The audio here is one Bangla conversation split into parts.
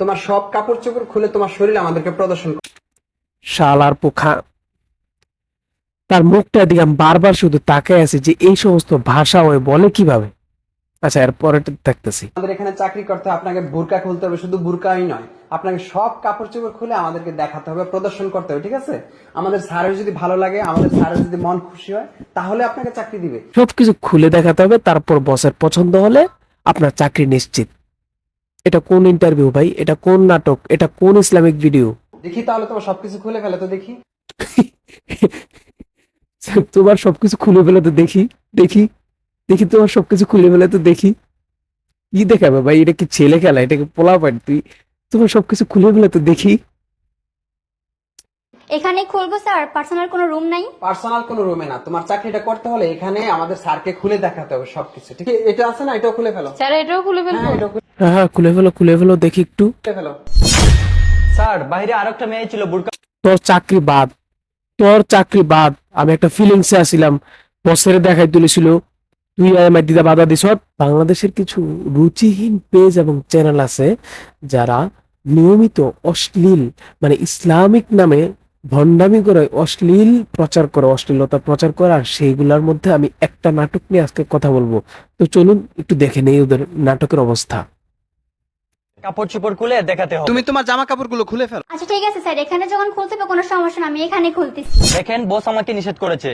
তোমার সব কাপড় চোপড় খুলে তোমার শরীর আমাদেরকে প্রদর্শন। শালার পোখা। তার মুখটা দিকে আমি বারবার শুধু তাকায় আছি যে এই সমস্ত ভাষা ওই বলে কীভাবে? আচ্ছা এর পরেরটা দেখতেছি। আমাদের এখানে চাকরি করতে আপনাকে বুরকা খুলতে হবে শুধু বুরকাই নয়। আপনাকে সব কাপড় চোপড় খুলে আমাদেরকে দেখাতে হবে প্রদর্শন করতে হবে ঠিক আছে? আমাদের স্যারের যদি ভালো লাগে আমাদের স্যারের যদি মন খুশি হয় তাহলে আপনাকে চাকরি দিবে। সবকিছু খুলে দেখাতে হবে তারপর বসের পছন্দ হলে আপনার চাকরি নিশ্চিত। এটা কোন ইন্টারভিউ ভাই? এটা কোন নাটক? এটা কোন ইসলামিক ভিডিও দেখি তাহলে তোমার সবকিছু খুলে ফেলে তো দেখি। তোমার সবকিছু খুলে ফেলে তো দেখি দেখি দেখি তোমার সবকিছু খুলে ফেলে তো দেখি। কি দেখাবে ভাই? এটা কি ছেলে খেলা? এটা কি পোলা তুই তোমার সবকিছু খুলে ফেলে তো দেখি। এখানে খুলবো স্যার পার্সোনাল কোনো রুম নাই? পার্সোনাল কোনো রুমে না। তোমার চাকরিটা করতে হলে এখানে আমাদের স্যারকে খুলে দেখাতে হবে সবকিছু ঠিক আছে? এটা আছে না? এটাও খুলে ফেলো। স্যার এটাও খুলে হ্যাঁ এটাও খুলে হ্যাঁ হ্যাঁ খুলে ফেলো খুলে ফেলো দেখি একটু। ফেলো। স্যার বাইরে আরেকটা মেয়ে ছিল বুরকা তোর চাকরি বাদ। তোর চাকরি বাদ। আমি একটা ফিলিংসে আসিলাম বসের দেখাই তুলেছিল। তুই আমার দিদা বাধা দিস। বাংলাদেশের কিছু রুচিহীন পেজ এবং চ্যানেল আছে যারা নিয়মিত অশ্লীল মানে ইসলামিক নামে ভণ্ডামি করে অশ্লীল প্রচার করে অশ্লীলতা প্রচার করে আর সেইগুলোর মধ্যে আমি একটা নাটক নিয়ে আজকে কথা বলব। তো চলুন একটু দেখে নেই ওদের নাটকের অবস্থা। কাপড় চোপড় খুলে দেখাতে হবে। তুমি তোমার জামা কাপড়গুলো খুলে ফেলো। আচ্ছা ঠিক আছে স্যার এখানে যখন খুলতে হবে কোনো সমস্যা না আমি এখানে খুলতেছি। দেখেন বস আমাকে নিষেধ করেছে।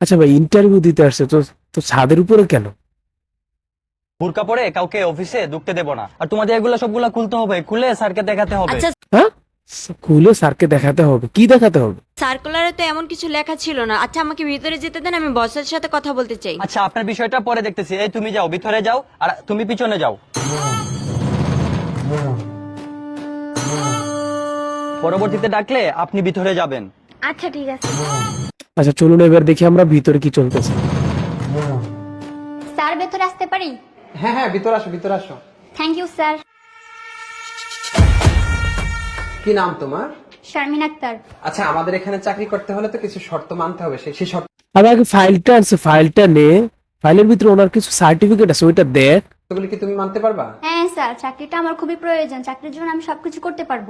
আচ্ছা ভাই ইন্টারভিউ দিতে আসছে তো তো ছাদের উপরে কেন? বুরকা পরে কাউকে অফিসে ঢুকতে দেব না। আর তোমাদের এগুলো সবগুলো খুলতে হবে খুলে স্যারকে দেখাতে হবে। আচ্ছা হ্যাঁ? খুলে স্যারকে দেখাতে হবে। কি দেখাতে হবে? সার্কুলারে তো এমন কিছু লেখা ছিল না। আচ্ছা আমাকে ভিতরে যেতে দেন আমি বসের সাথে কথা বলতে চাই। আচ্ছা আপনার বিষয়টা পরে দেখতেছি। এই তুমি যাও ভিতরে যাও আর তুমি পিছনে যাও। পরবর্তীতে ডাকলে আপনি ভিতরে যাবেন। আচ্ছা ঠিক আছে। আচ্ছা চলুন এবার দেখি আমরা ভিতরে কি চলতেছে। স্যার ভেতরে আসতে পারি? হ্যাঁ হ্যাঁ ভিতরে আসো ভিতরে আসো। থ্যাংক ইউ স্যার কি নাম তোমার? শারমিন আক্তার। আচ্ছা আমাদের এখানে চাকরি করতে হলে তো কিছু শর্ত মানতে হবে সেই সেই আবার আগে ফাইলটা আছে ফাইলটা নে। ফাইলের ভিতরে ওনার কিছু সার্টিফিকেট আছে ওইটা দেখ। শর্তগুলি কি তুমি মানতে পারবা? হ্যাঁ স্যার চাকরিটা আমার খুবই প্রয়োজন। চাকরির জন্য আমি সবকিছু করতে পারব।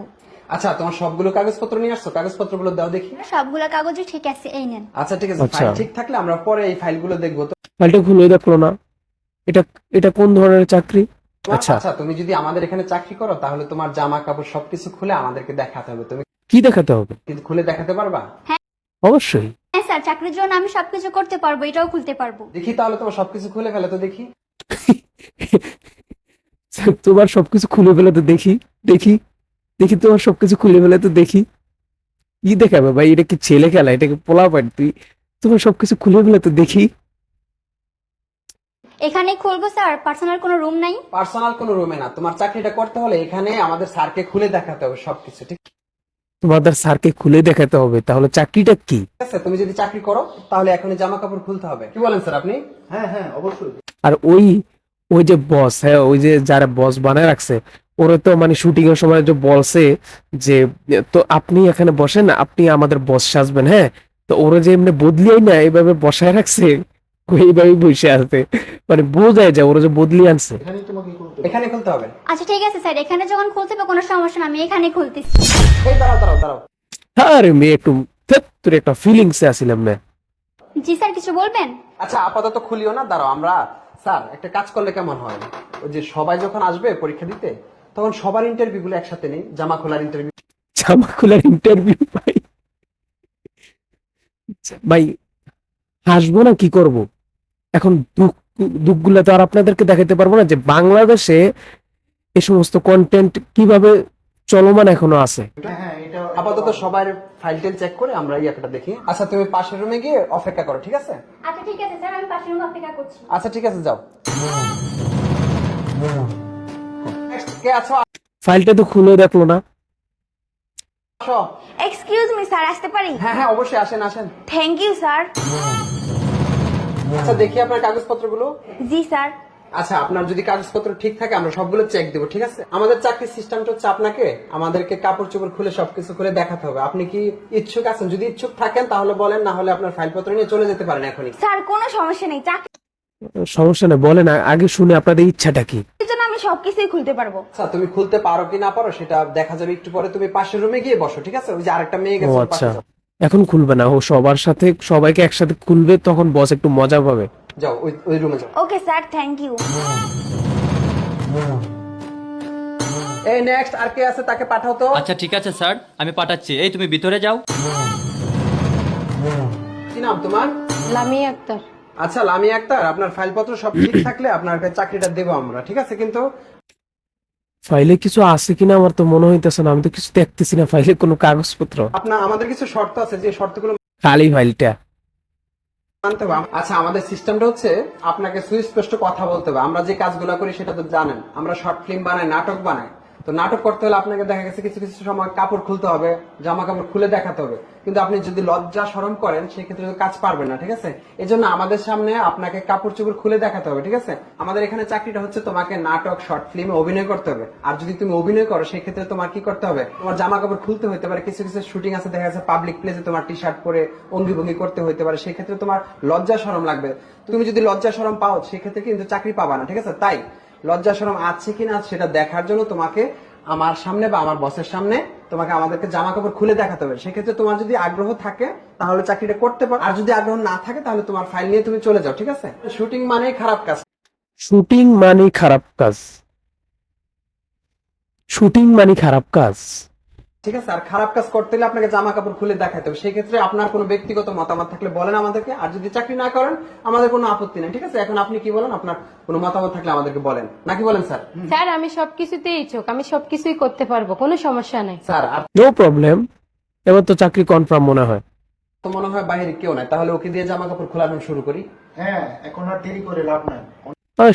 আচ্ছা তোমার সবগুলো কাগজপত্র নিয়ে আসছো? কাগজপত্রগুলো দাও দেখি। সবগুলা কাগজই ঠিক আছে এই নেন। আচ্ছা ঠিক আছে আচ্ছা। ফাইল ঠিক থাকলে আমরা পরে এই ফাইলগুলো দেখব। তো ফাইলটা খুলে দেখল না। এটা এটা কোন ধরনের চাকরি? আচ্ছা। আচ্ছা তুমি যদি আমাদের এখানে চাকরি করো তাহলে তোমার জামা কাপড় সবকিছু খুলে আমাদেরকে দেখাতে হবে। তুমি কি দেখাতে হবে? কিন্তু খুলে দেখাতে পারবা? অবশ্যই। হ্যাঁ স্যার চাকরির জন্য আমি সবকিছু করতে পারব এটাও খুলতে পারব। দেখি তাহলে তোমার সবকিছু খুলে ফেলে তো দেখি। তোমার সবকিছু খুলে ফেলে তো দেখি দেখি দেখি তোমার সবকিছু খুলে ফেলে তো দেখি। কি দেখাবে ভাই? এটা কি ছেলে খেলা? এটা কি পোলা পাই তুই তোমার সবকিছু খুলে ফেলে তো দেখি। এখানে খুলবো স্যার। পার্সোনাল কোনো রুম নাই? পার্সোনাল কোনো রুমে না। তোমার চাকরিটা করতে হলে এখানে আমাদের স্যারকে খুলে দেখাতে হবে সবকিছু ঠিক? তোমাদের স্যারকে খুলে দেখাতে হবে। তাহলে চাকরিটা কি? আছে তুমি যদি চাকরি করো তাহলে এখনই জামা কাপড় খুলতে হবে। কি বলেন স্যার আপনি? হ্যাঁ হ্যাঁ অবশ্যই। আর ওই ওই যে বস হ্যাঁ ওই যে যারা বস বানায় রাখছে ওরা তো মানে শুটিং এর সময় যে বলছে যে তো আপনি এখানে বসেন আপনি আমাদের বস সাজবেন হ্যাঁ? তো ওরা যে এমনি বদলিয়াই না এইভাবে বসায় রাখছে এইভাবে বসে আছে। মানে বোঝায় যায় ওরা যে বদলি আনছে। এখানে খুলতে হবে। আচ্ছা ঠিক আছে স্যার। এখানে যখন খুলতে হবে কোনো সমস্যা না আমি এখানে খুলতেছি। এই দাঁড়াও দাঁড়াও দাঁড়াও। আরে মেয়ে একটু তোর একটা ফিলিংসে আসিলাম না। জি স্যার কিছু বলবেন? আচ্ছা আপাতত খুলিও না দাঁড়াও আমরা স্যার একটা কাজ করলে কেমন হয়? ওই যে সবাই যখন আসবে পরীক্ষা দিতে তখন সবার ইন্টারভিউ গুলো একসাথে নেই জামা খোলার ইন্টারভিউ জামা খোলার ইন্টারভিউ ভাই। ভাই হাসবো না কি করব? এখন দুঃখ দুঃখগুলো তো আর আপনাদেরকে দেখাতে পারব না যে বাংলাদেশে এই সমস্ত কন্টেন্ট কীভাবে চলমান এখনও আছে। আপাতত সবার ফাইল টেল চেক করে আমরা ইয়াটা দেখি। আচ্ছা তুমি পাশের রুমে গিয়ে অপেক্ষা করো ঠিক আছে? আচ্ছা ঠিক আছে স্যার আমি পাশের রুমে অপেক্ষা করছি। আচ্ছা ঠিক আছে যাও। কে আছো? ফাইলটা তো খুলে দেখল না। এক্সকিউজ মি স্যার আসতে পারি? হ্যাঁ হ্যাঁ অবশ্যই আসেন আসেন। থ্যাংক ইউ স্যার আচ্ছা দেখি আপনার কাগজপত্রগুলো। জি স্যার। আচ্ছা আপনার যদি কাগজপত্র ঠিক থাকে আমরা সবগুলো চেক দেবো ঠিক আছে? আমাদের চাকরির সিস্টেমটা হচ্ছে আপনাকে আমাদেরকে কাপড় চোপড় খুলে সবকিছু খুলে দেখাতে হবে। আপনি কি ইচ্ছুক আছেন? যদি ইচ্ছুক থাকেন তাহলে বলেন না হলে আপনার ফাইলপত্র নিয়ে চলে যেতে পারেন এখনই। স্যার কোনো সমস্যা নেই। চাকরির সমস্যা নেই বলেন আগে শুনে আপনাদের ইচ্ছাটা কি? জন্য আমি আমি সবকিছুই খুলতে পারব। আচ্ছা তুমি খুলতে পারো কি না পারো সেটা দেখা যাবে একটু পরে। তুমি পাশের রুমে গিয়ে বসো ঠিক আছে? ওই যে আরেকটা মেয়ে গেছে আচ্ছা। এখন খুলবে না ও সবার সাথে সবাইকে একসাথে খুলবে তখন বস একটু মজা পাবে। যাও ওই ওই রুমে যাও। ওকে স্যার থ্যাংক ইউ এই নেক্সট আর কে আছে তাকে পাঠাও তো। আচ্ছা ঠিক আছে স্যার আমি পাঠাচ্ছি। এই তুমি ভিতরে যাও। কি নাম তোমার? লামি আক্তার। আচ্ছা লামি আক্তার আপনার ফাইলপত্র সব ঠিক থাকলে আপনার চাকরিটা দেবো আমরা ঠিক আছে কিন্তু? ফাইলে কিছু আছে কিনা আমার তো মনে হইতেছে না আমি তো কিছু দেখতেছি না ফাইলে কোনো কাগজপত্র। আপনার আমাদের কিছু শর্ত আছে যে শর্তগুলো খালি ফাইলটা। মানতে হবে। আচ্ছা আমাদের সিস্টেমটা হচ্ছে আপনাকে সুস্পষ্ট কথা বলতে হবে। আমরা যে কাজগুলো করি সেটা তো জানেন। আমরা শর্ট ফিল্ম বানাই নাটক বানাই। তো নাটক করতে হলে আপনাকে দেখা গেছে কিছু কিছু সময় কাপড় খুলতে হবে, জামা কাপড় খুলে দেখাতে হবে। কিন্তু আপনি যদি লজ্জা সরম করেন, সেক্ষেত্রে কাজ পারবেন না, ঠিক আছে? এই জন্য আমাদের সামনে আপনাকে কাপড় চোপড় খুলে দেখাতে হবে, ঠিক আছে? আমাদের এখানে চাকরিটা হচ্ছে তোমাকে নাটক, শর্ট ফিল্মে, অভিনয় করতে হবে। আর যদি তুমি অভিনয় করো, সেক্ষেত্রে তোমার কি করতে হবে? তোমার জামা কাপড় খুলতে হতে পারে, কিছু কিছু শুটিং আছে, দেখা যাচ্ছে পাবলিক প্লেসে তোমার টি শার্ট পরে অঙ্গি ভঙ্গি করতে হতে পারে, সেক্ষেত্রে তোমার লজ্জা সরম লাগবে। তুমি যদি লজ্জা সরম পাও, সেক্ষেত্রে কিন্তু চাকরি পাবা না, ঠিক আছে? তাই লজ্জা সরম আছে কি না সেটা দেখার জন্য তোমাকে আমার সামনে বা আমার বসের সামনে তোমাকে আমাদেরকে জামা কাপড় খুলে দেখাতে হবে। সেক্ষেত্রে তোমার যদি আগ্রহ থাকে, তাহলে চাকরিটা করতে পারো। আর যদি আগ্রহ না থাকে, তাহলে তোমার ফাইল নিয়ে তুমি চলে যাও, ঠিক আছে? শুটিং মানেই খারাপ কাজ। শুটিং মানে খারাপ কাজ। শুটিং মানে খারাপ কাজ। ঠিক আছে? আর খারাপ কাজ করতে হলে আপনাকে জামা কাপড় খুলে দেখাতে হবে। সেক্ষেত্রে আপনার কোনো ব্যক্তিগত মতামত থাকলে বলেন আমাদেরকে। আর যদি চাকরি না করেন আমাদের কোনো আপত্তি নেই ঠিক আছে? এখন আপনি কি বলেন? আপনার কোনো মতামত থাকলে আমাদেরকে বলেন। নাকি বলেন স্যার? স্যার আমি সবকিছুতেই ইচ্ছুক। আমি সবকিছুই করতে পারব কোনো সমস্যা নাই। স্যার আর নো প্রবলেম এবার তো চাকরি কনফার্ম মনে হয়। তো মনে হয় বাইরে কেউ নাই। তাহলে ওকে দিয়ে জামা কাপড় খোলানো শুরু করি। হ্যাঁ এখন আর দেরি করে লাভ নাই।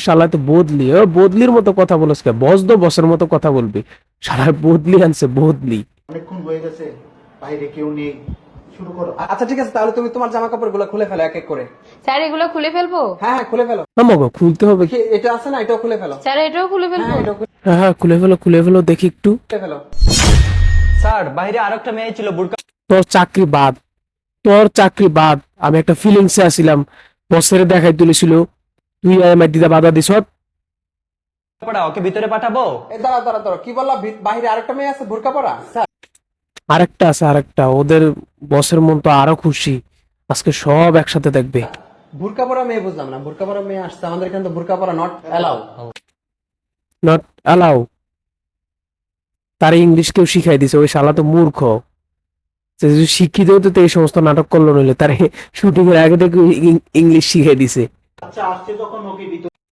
শালা তো বদলি ও বদলির মতো কথা বলস কে? বস দো বসের মতো কথা বলবি। শালা বদলি আনছে বদলি। অনেকক্ষণ হয়ে গেছে বাইরে কেউ নেই। শুরু করো। আচ্ছা ঠিক আছে তাহলে তুমি তোমার জামা কাপড়গুলো খুলে ফেলো এক এক করে। স্যার এগুলো খুলে ফেলব? হ্যাঁ হ্যাঁ খুলে ফেলো। আমাকে খুলতে হবে। কি এটা আছে না এটাও খুলে ফেলো। স্যার এটাও খুলে ফেলব? হ্যাঁ এটাও হ্যাঁ হ্যাঁ খুলে ফেলো খুলে ফেলো দেখি একটু। খুলে ফেলো। স্যার বাইরে আরেকটা মেয়ে ছিল বুরকা তোর চাকরি বাদ তোর চাকরি বাদ। আমি একটা ফিলিংসে আসিলাম বসের দেখাই তুলেছিল তুই আমার দিদা বাধা দিস পড়া ওকে ভিতরে পাঠাবো? এই দাঁড়া দাঁড়া দাঁড়া কি বললা ভি- বাহিরে আরেকটা মেয়ে আছে বোরকা পরা স্যার। আরেকটা আছে আরেকটা। ওদের বসের মন তো আরও খুশি। আজকে সব একসাথে দেখবে। বোরকা পরা মেয়ে বুঝলাম না। বোরকা পরা মেয়ে আসছে। আমাদের এখানে তো বোরকা পরা নট অ্যালাউ নট অ্যালাউ তার ইংলিশ কেউ শিখাই দিছে। ওই শালা তো মূর্খ। সে যদি শিক্ষিত হতো তো এই সমস্ত নাটক করল নইলে তার শুটিং এর আগে থেকে ইং- ইংলিশ শিখাই দিছে। আচ্ছা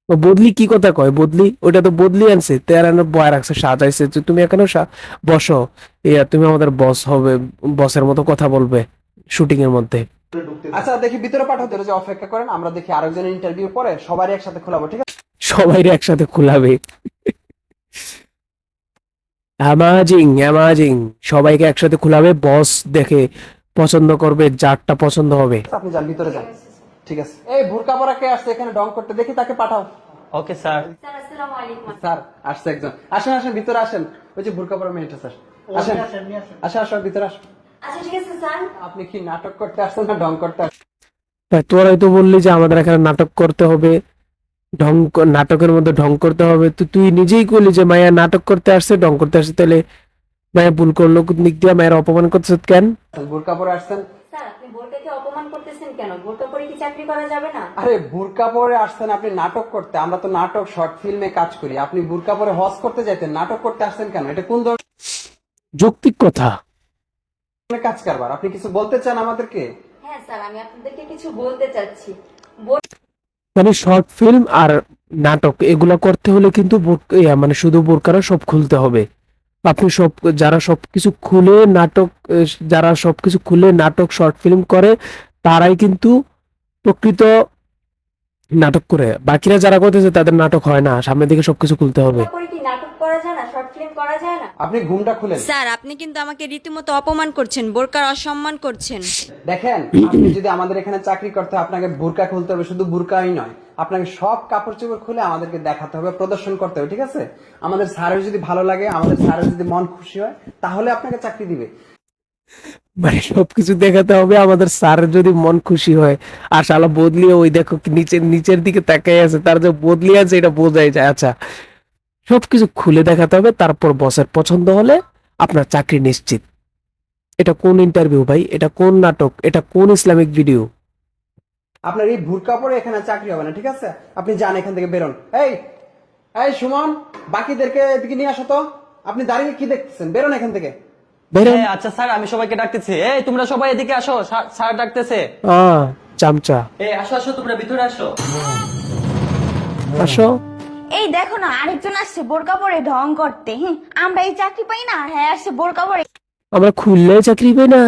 বদলি কি কথা কয়? বদলি? ওটা তো বদলি আনছে। তেরানো বয় রাখছে সাজাইছে যে তুমি এখানে বসো। ইয়া তুমি আমাদের বস হবে বসের মতো কথা বলবে শুটিং এর মধ্যে। আচ্ছা দেখি ভিতরে পাঠাতে যে অপেক্ষা করেন আমরা দেখি আরেকজনের ইন্টারভিউ পরে সবারই একসাথে খোলাবো ঠিক আছে? সবাই একসাথে খোলাবে। অ্যামাজিং অ্যামাজিং সবাইকে একসাথে খোলাবে বস দেখে পছন্দ করবে যারটা পছন্দ হবে। আপনি যান ভিতরে যান। ঠিক আছে। এই বোরকা পরা কে আসছে? এখানে ডং করতে। দেখি তাকে পাঠাও। Okay sir. স্যার আসসালামু আলাইকুম। স্যার আসছে একজন। আসেন আসেন ভিতরে আসেন। ওই যে বোরকা পরা মেয়েটা স্যার। আসেন। আসেন আসেন। ভিতরে আসেন। আচ্ছা ঠিক আছে স্যার। আপনি কি নাটক করতে আসছেন না ডং করতে আসছেন? তোরাই তো বললি যে আমাদের এখানে নাটক করতে হবে। ঢং নাটকের মধ্যে ঢং করতে হবে। তো তুই নিজেই করলি যে মায়া নাটক করতে আসছে ঢং করতে আসছে। তাহলে মায়া ভুল করল কোন দিক দিয়ে মায়ের অপমান করছে কেন? বোরকা পরে আসছেন স্যার আপনি বোরকাকে অপমান করতেছেন কেন? বোরকা পরে কি চাকরি করা যাবে না? আরে বুরকা পরে আসছেন আপনি নাটক করতে। আমরা তো নাটক শর্ট ফিল্মে কাজ করি। আপনি বুরকা পরে হজ করতে যাইতেন নাটক করতে আসছেন কেন? এটা কোন যৌক্তিক কথা। কাজ কারবার? আপনি কিছু বলতে চান আমাদেরকে? হ্যাঁ স্যার আমি আপনাদেরকে কিছু বলতে চাচ্ছি। মানে শর্ট ফিল্ম আর নাটক এগুলো করতে হলে কিন্তু ইয়া, মানে শুধু বোরকারা সব খুলতে হবে। আপনি সব, যারা সবকিছু খুলে নাটক যারা যারা সবকিছু খুলে নাটক, শর্ট ফিল্ম করে, তারাই কিন্তু প্রকৃত নাটক করে। বাকিরা যারা করতেছে তাদের নাটক হয় না। সামনের দিকে সবকিছু খুলতে হবে। করা যায় না শর্ট ফিল্ম করা যায় না? আপনি ঘুমটা খুলেন। স্যার আপনি কিন্তু আমাকে রীতিমতো অপমান করছেন বোরকার অসম্মান করছেন। দেখেন আপনি যদি আমাদের এখানে চাকরি করতে হয়, আপনাকে বুরকা খুলতে হবে শুধু বুরকাই নয় আপনাকে সব কাপড় চোপড় খুলে আমাদেরকে দেখাতে হবে প্রদর্শন করতে হবে ঠিক আছে? আমাদের স্যারের যদি ভালো লাগে আমাদের স্যারের যদি মন খুশি হয় তাহলে আপনাকে চাকরি দিবে। মানে সবকিছু দেখাতে হবে আমাদের স্যারের যদি মন খুশি হয়। আর শালা বদলিয়ে ওই দেখো কি নিচের নিচের দিকে তাকাই আছে তার যে বদলি আছে এটা বোঝাই যায়। আচ্ছা সবকিছু খুলে দেখাতে হবে তারপর বসের পছন্দ হলে আপনার চাকরি নিশ্চিত। এটা কোন ইন্টারভিউ ভাই? এটা কোন নাটক? এটা কোন ইসলামিক ভিডিও আপনার এই ভুরকা পরে এখানে চাকরি হবে না ঠিক আছে? আপনি যান এখান থেকে বেরোন। এই এই সুমন বাকিদেরকে এদিকে নিয়ে আসো তো। আপনি দাঁড়িয়ে কি দেখতেছেন? বেরোন এখান থেকে। বেরেন। আচ্ছা স্যার আমি সবাইকে ডাকতেছি। এই তোমরা সবাই এদিকে আসো। স্যার- ডাকতেছে। আহ চামচা। এই আসো আসো তোমরা ভিতরে আসো। আসো। এই দেখো না আরেকজন আসছে বোরকা পরে ঢং করতে হুম, আমরা এই চাকরি পাই না হ্যাঁ আসছে বোরকা পরে আমরা খুললেই চাকরি পাই না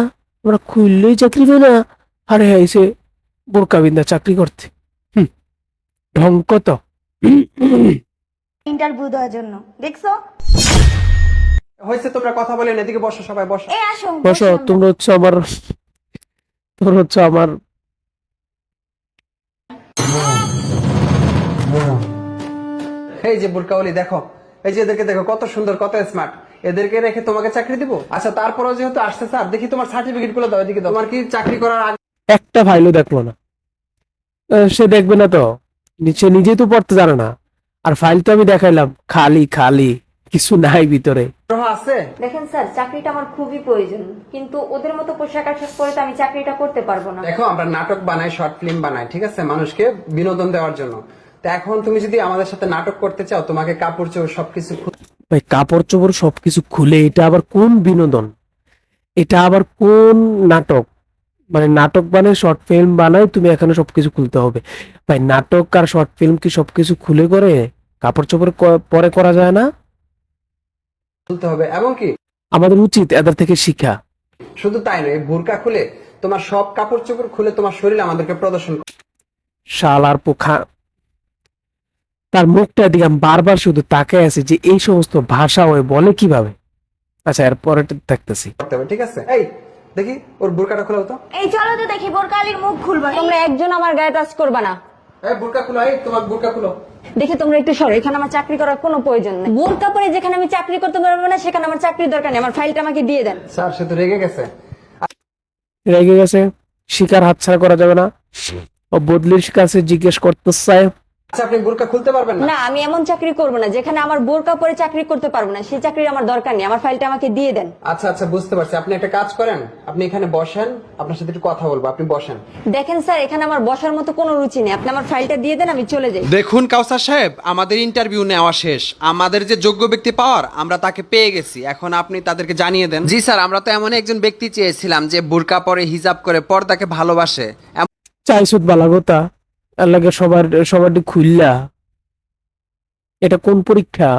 আমরা খুললেই চাকরি পাই না আরে হ্যাঁ এসে বোরকা বিন্দা চাকরি করতে। হুম ঢং কত? ইন্টারভিউ দেওয়ার জন্য। দেখছ? হয়েছে তোমরা কথা বলেন এদিকে বসো সবাই বসো। এই আসো বসো। তোমরা হচ্ছে আমার তোমরা হচ্ছে আমার এই যে বুরকাওয়ালি দেখো। এই যে এদেরকে দেখো কত সুন্দর কত স্মার্ট এদেরকে রেখে তোমাকে চাকরি দিব? আচ্ছা তারপরেও যেহেতু আসছে স্যার দেখি তোমার সার্টিফিকেটগুলো দাও এদিকে তোমার কি চাকরি করার আগে একটা ফাইলও দেখল না। সে দেখবে না তো। সে নিজেই তো পড়তে জানে না। আর ফাইল তো আমি দেখাইলাম খালি খালি কিছু নাই ভিতরে। আছে? দেখেন স্যার চাকরিটা আমার খুবই প্রয়োজন। কিন্তু ওদের মতো পোশাক আশাক পরে তো আমি চাকরিটা করতে পারব না। দেখো আমরা নাটক বানাই শর্ট ফিল্ম বানাই ঠিক আছে? মানুষকে বিনোদন দেওয়ার জন্য। তো এখন তুমি যদি আমাদের সাথে নাটক করতে চাও তোমাকে কাপড় চোপড় সবকিছু খু- ভাই কাপড় চোপড় সবকিছু খুলে এটা আবার কোন বিনোদন? এটা আবার কোন নাটক? মানে নাটক বানায় শর্ট ফিল্ম বানায় তুমি এখানে সবকিছু খুলতে হবে। ভাই নাটক আর শর্ট ফিল্ম কি সবকিছু খুলে করে? কাপড় চোপড় ক- পরে করা যায় না? খুলতে হবে। এবং কি? আমাদের উচিত এদের থেকে শিক্ষা শুধু তাই নয় বোরকা খুলে তোমার সব কাপড় চোপড় খুলে তোমার শরীর আমাদেরকে প্রদর্শন শালার পোখা তার মুখটা দিকে আমি বারবার শুধু তাকে আছে যে এই সমস্ত ভাষা ওই বলে কীভাবে? আচ্ছা এরপরে দেখতেছি। ঠিক আছে? এই দেখি ওর বোরকাটা খোলা হতো। এই চলো তো দেখি বোরকা আলীর মুখ খুলবা। তোমরা একজন আমার গায়ে টাচ করবা না। এই বোরকা খুলো এই তোমার বোরকা খুলো। দেখি তোমরা একটু সরো এখানে আমার চাকরি করার কোনো প্রয়োজন নেই। বোরকা পরে যেখানে আমি চাকরি করতে পারব না সেখানে আমার চাকরির দরকার নেই। আমার ফাইলটা আমাকে দিয়ে দেন। স্যার সে তো রেগে গেছে। রেগে গেছে শিকার হাতছাড়া করা যাবে না। ও বদলির কাছে জিজ্ঞেস করতে চায় আচ্ছা আপনি বোরকা খুলতে পারবেন না? না আমি এমন চাকরি করব না যেখানে আমার বোরকা পরে চাকরি করতে পারব না সেই চাকরির আমার দরকার নেই আমার ফাইলটা আমাকে দিয়ে দেন। আচ্ছা আচ্ছা বুঝতে পারছি। আপনি একটা কাজ করেন আপনি এখানে বসেন আপনার সাথে একটু কথা বলব আপনি বসেন। দেখেন স্যার এখানে আমার বসার মতো কোনো রুচি নেই আপনি আমার ফাইলটা দিয়ে দেন আমি চলে যাই। দেখুন কাউসার সাহেব আমাদের ইন্টারভিউ নেওয়া শেষ। আমাদের যে যোগ্য ব্যক্তি পাওয়ার আমরা তাকে পেয়ে গেছি। এখন আপনি তাদেরকে জানিয়ে দেন। জি স্যার আমরা তো এমন একজন ব্যক্তি চেয়েছিলাম যে বোরকা পরে হিজাব করে পর্দাকে ভালোবাসে। চাইসুদ বালা কথা লাগে সবার সবার খুললা এটা কোন পরীক্ষা?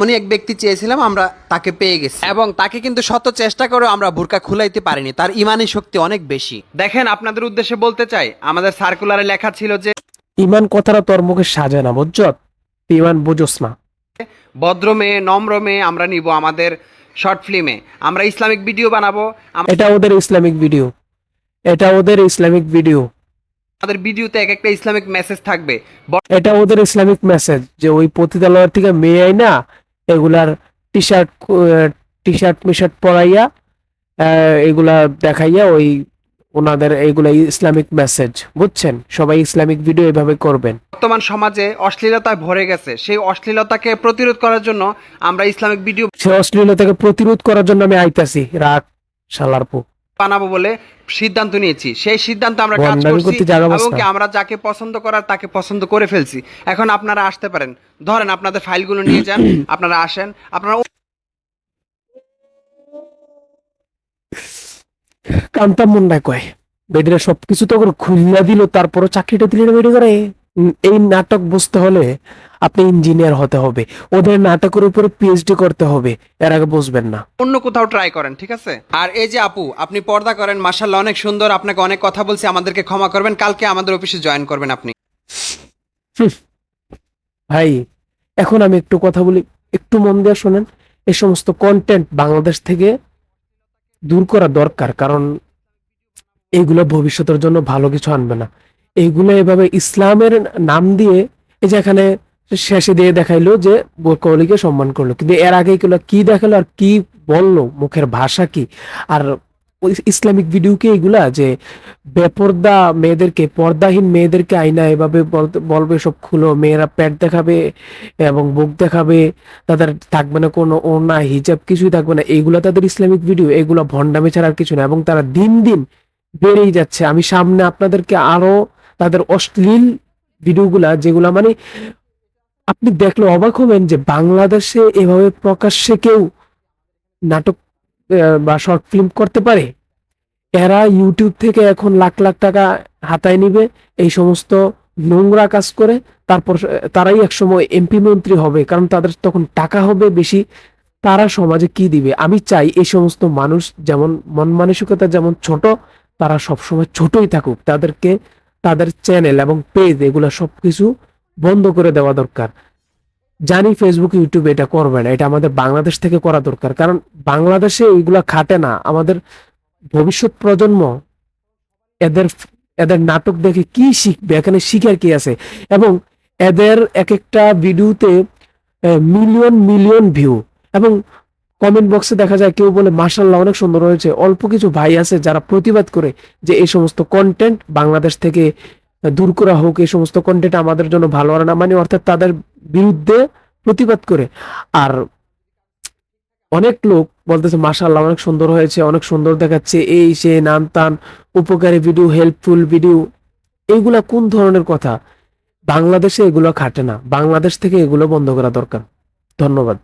উনি এক ব্যক্তি চেয়েছিলাম আমরা তাকে পেয়ে গেছি। এবং তাকে কিন্তু শত চেষ্টা করেও আমরা বুরকা খুলাইতে পারিনি তার ইমানি শক্তি অনেক বেশি। দেখেন আপনাদের উদ্দেশ্যে বলতে চাই আমাদের সার্কুলারে লেখা ছিল যে ইমান কথাটা তোর মুখে সাজায় না বুঝছত ইমান বুঝোস না। ভদ্র মেয়ে নম্র মেয়ে আমরা নিব আমাদের শর্ট ফিল্মে আমরা ইসলামিক ভিডিও বানাবো এটা ওদের ইসলামিক ভিডিও এটা ওদের ইসলামিক ভিডিও আমাদের ভিডিওতে এক একটা ইসলামিক মেসেজ থাকবে। এটা ওদের ইসলামিক মেসেজ যে ওই পতিতালয়ের থেকে মেয়ে আই না এগুলার টি শার্ট টি শার্ট মিশার্ট পরাইয়া এগুলা দেখাইয়া ওই ওনাদের এইগুলা ইসলামিক মেসেজ বুঝছেন? সবাই ইসলামিক ভিডিও এভাবে করবেন। বর্তমান সমাজে অশ্লীলতায় ভরে গেছে। সেই অশ্লীলতাকে প্রতিরোধ করার জন্য আমরা ইসলামিক ভিডিও সে অশ্লীলতাকে প্রতিরোধ করার জন্য আমি আইতাছি। রাগ শালার পু বানাবো বলে সিদ্ধান্ত নিয়েছি। সেই সিদ্ধান্ত আমরা কাজ করছি এবং কি আমরা যাকে পছন্দ করার তাকে পছন্দ করে ফেলছি। এখন আপনারা আসতে পারেন। ধরেন আপনাদের ফাইলগুলো নিয়ে যান আপনারা আসেন। আপনারা কান্তাম মুন্ডায় কয় বেডিরা সবকিছু তো খুললা দিল তারপরও চাকরিটা দিলে না বেডি করে এই নাটক বুঝতে হলে আপনি ইঞ্জিনিয়ার হতে হবে। ওদের নাটকের উপরে পিএইচডি করতে হবে। এর আগে বুঝবেন না। অন্য কোথাও ট্রাই করেন ঠিক আছে? আর এই যে আপু আপনি পর্দা করেন মার্শাল্লাহ অনেক সুন্দর আপনাকে অনেক কথা বলছি আমাদেরকে ক্ষমা করবেন কালকে আমাদের অফিসে জয়েন করবেন আপনি। ভাই এখন আমি একটু কথা বলি একটু মন দিয়ে শোনেন এই সমস্ত কন্টেন্ট বাংলাদেশ থেকে দূর করা দরকার কারণ এগুলো ভবিষ্যতের জন্য ভালো কিছু আনবে না। এইগুলো এভাবে ইসলামের নাম দিয়ে এই যে এখানে শেষে দিয়ে দেখাইলো যে কোহলিকে সম্মান করল। কিন্তু এর আগে এগুলো কি দেখাল আর কি বলল? মুখের ভাষা কি? আর ইসলামিক ভিডিওকে এগুলা? যে বেপর্দা মেয়েদেরকে, পর্দাহীন মেয়েদেরকে আইনা এভাবে বলবে, সব খুলো, মেয়েরা প্যাট দেখাবে এবং বুক দেখাবে, তাদের থাকবে না কোনো ওনা হিজাব কিছুই থাকবে না। এইগুলা তাদের ইসলামিক ভিডিও এগুলা ভণ্ডামি ছাড়া আর কিছু না। এবং তারা দিন দিন বেড়েই যাচ্ছে। আমি সামনে আপনাদেরকে আরও তাদের অশ্লীল ভিডিওগুলা যেগুলা মানে আপনি দেখলে অবাক হবেন যে বাংলাদেশে এভাবে প্রকাশ্যে কেউ নাটক বা শর্ট ফিল্ম করতে পারে। এরা ইউটিউব থেকে এখন লাখ লাখ টাকা হাতায় নিবে, এই সমস্ত নোংরা কাজ করে। তারপর তারাই একসময় এমপি মন্ত্রী হবে, কারণ তাদের তখন টাকা হবে বেশি। তারা সমাজে কি দিবে? আমি চাই এই সমস্ত মানুষ যেমন মন মানসিকতা যেমন ছোট, তারা সবসময় ছোটই থাকুক। তাদেরকে, তাদের চ্যানেল এবং পেজ এগুলো সবকিছু বন্ধ করে দেওয়া দরকার। জানি ফেসবুক ইউটিউব এটা করবে না, এটা আমাদের বাংলাদেশ থেকে করা দরকার। কারণ বাংলাদেশে এইগুলা খাটে না। আমাদের ভবিষ্যৎ প্রজন্ম এদের এদের নাটক দেখে কি শিখবে, এখানে শিখার কি আছে? এবং এদের এক একটা ভিডিওতে মিলিয়ন মিলিয়ন ভিউ এবং কমেন্ট বক্সে দেখা যায় কেউ বলে মার্শাল্লাহ অনেক সুন্দর হয়েছে। অল্প কিছু ভাই আছে যারা প্রতিবাদ করে যে এই সমস্ত কন্টেন্ট বাংলাদেশ থেকে দূর করা হোক, এই সমস্ত কন্টেন্ট আমাদের জন্য ভালো হয় না মানে অর্থাৎ তাদের বিরুদ্ধে প্রতিবাদ করে। আর অনেক লোক বলতেছে, মাশাআল্লাহ, অনেক সুন্দর হয়েছে, অনেক সুন্দর দেখাচ্ছে, এই সে নান তান, উপকারী ভিডিও হেল্পফুল ভিডিও এইগুলা কোন ধরনের কথা? বাংলাদেশে এগুলো খাটে না। বাংলাদেশ থেকে এগুলো বন্ধ করা দরকার। ধন্যবাদ।